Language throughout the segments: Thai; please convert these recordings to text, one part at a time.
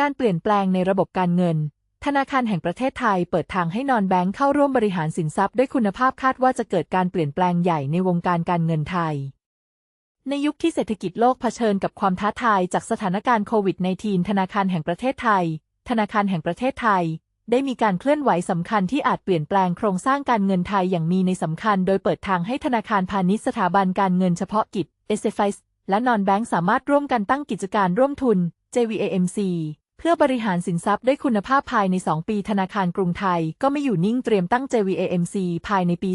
การเปลี่ยนแปลงในระบบการเงิน ธนาคารแห่งประเทศไทยเปิดทางให้นอนแบงค์เข้าร่วมบริหารสินทรัพย์ด้วยคุณภาพคาดว่าจะเกิดการเปลี่ยนแปลงใหญ่ในวงการการเงินไทย ในยุคที่เศรษฐกิจโลกเผชิญกับความท้าทายจากสถานการณ์โควิด -19 ธนาคารแห่งประเทศไทย ธนาคารแห่งประเทศไทยได้มีการเคลื่อนไหวสำคัญที่อาจเปลี่ยนแปลงโครงสร้างการเงินไทยอย่างมีในสำคัญ โดยเปิดทางให้ธนาคารพาณิชย์สถาบันการเงินเฉพาะกิจ s f i และนอนแบงก์สามารถร่วมกันตั้งกิจการร่วมทุน JVAMC เพื่อบริหารสินทรัพย์ได้คุณภาพภายใน 2 ปีธนาคารกรุงไทย ก็ไม่อยู่นิ่งเตรียมตั้ง JVAMC ภายในปี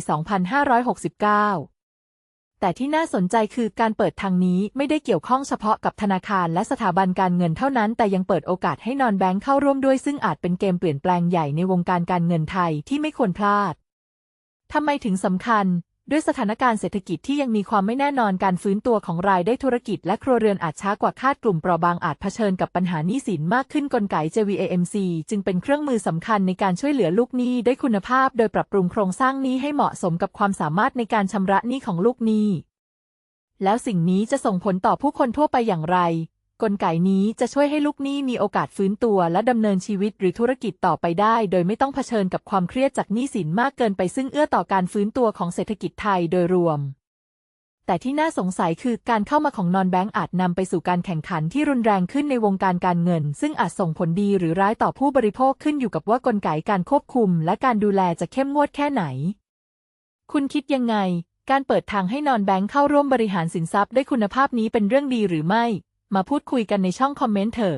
2569 แต่ที่น่าสนใจคือการเปิดทางนี้ไม่ได้เกี่ยวข้องเฉพาะกับธนาคารและสถาบันการเงินเท่านั้น แต่ยังเปิดโอกาสให้นอนแบงค์เข้าร่วมด้วยซึ่งอาจเป็นเกมเปลี่ยนแปลงใหญ่ในวงการการเงินไทยที่ไม่ควรพลาดทำไมถึงสำคัญ ด้วยสถานการณ์เศรษฐกิจที่ยังมีความไม่แน่นอนการฟื้นตัวของรายได้ธุรกิจและครัวเรือนอาจช้ากว่าคาดกลุ่มเปราะบางอาจเผชิญกับปัญหาหนี้สินมากขึ้นกลไก JVAMC จึงเป็นเครื่องมือสำคัญในการช่วยเหลือลูกหนี้ด้วยคุณภาพ โดยปรับปรุงโครงสร้างหนี้ให้เหมาะสมกับความสามารถในการชำระหนี้ของลูกหนี้ แล้วสิ่งนี้จะส่งผลต่อผู้คนทั่วไปอย่างไร กลไกนี้จะช่วยให้ลูกหนี้มีโอกาสฟื้นตัวและดำเนินชีวิตหรือธุรกิจต่อไปได้ โดยไม่ต้องเผชิญกับความเครียดจากหนี้สินมากเกินไปซึ่งเอื้อต่อการฟื้นตัวของเศรษฐกิจไทยโดยรวม แต่ที่น่าสงสัยคือการเข้ามาของนอนแบงก์อาจนำไปสู่การแข่งขันที่รุนแรงขึ้นในวงการการเงิน ซึ่งอาจส่งผลดีหรือร้ายต่อผู้บริโภคขึ้นอยู่กับว่ากลไกการควบคุม และการดูแลจะเข้มงวดแค่ไหน คุณคิดยังไง การเปิดทางให้นอนแบงค์เข้าร่วมบริหารสินทรัพย์ด้วยคุณภาพนี้เป็นเรื่องดีหรือไม่ มาพูดคุยกันในช่องคอมเมนต์เถอะ